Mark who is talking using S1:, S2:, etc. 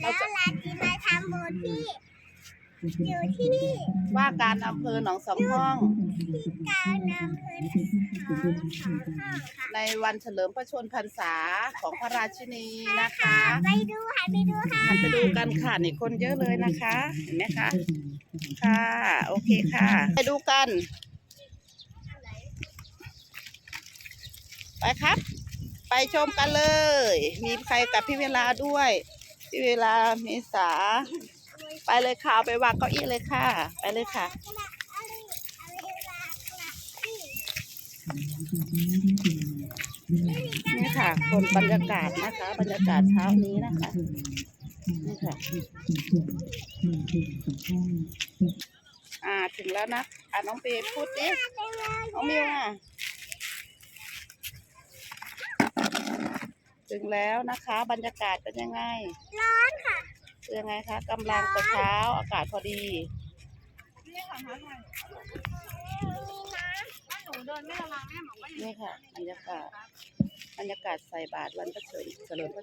S1: แล้วลาจีมาทำบุญที่ อยู่ที่
S2: ว่าการอำเภอหนองสองห้อง
S1: ที่การอำเภอหนองสองห้องค่ะ
S2: ในวันเฉลิมพระชนมพรรษาของพระราชินีนะคะ
S1: ไปดูค่ะไปดูค่ะ
S2: หันไปดูกันค่ะนี่คนเยอะเลยนะคะ เห็นไหมคะ ค่ะ โอเคค่ะ ไปดูกัน ไปครับ ไปชมกันเลย มีใครกับพี่เวลาด้วย พี่เวลาเมษา ไปเลยค่ะไปวางเก้าอี้เลยค่ะ ไปเลยค่ะนี่ค่ะ คนบรรยากาศนะคะ บรรยากาศเช้านี้นะคะนี่ค่ะอ่าถึงแล้วนะ อ่าน้องเปพูดดิน้องมิวอะ ถึงแล้วนะคะ บรรยากาศเป็นยังไง
S1: ร้อนค่ะ
S2: เป็นยังไงคะกำลังแต่เช้าอากาศพอดี
S1: มีน้ำ
S2: นี่ค่ะบรรยากาศบรรยากาศใส่บาตรวันพระเฉลิมเฉลิมพระ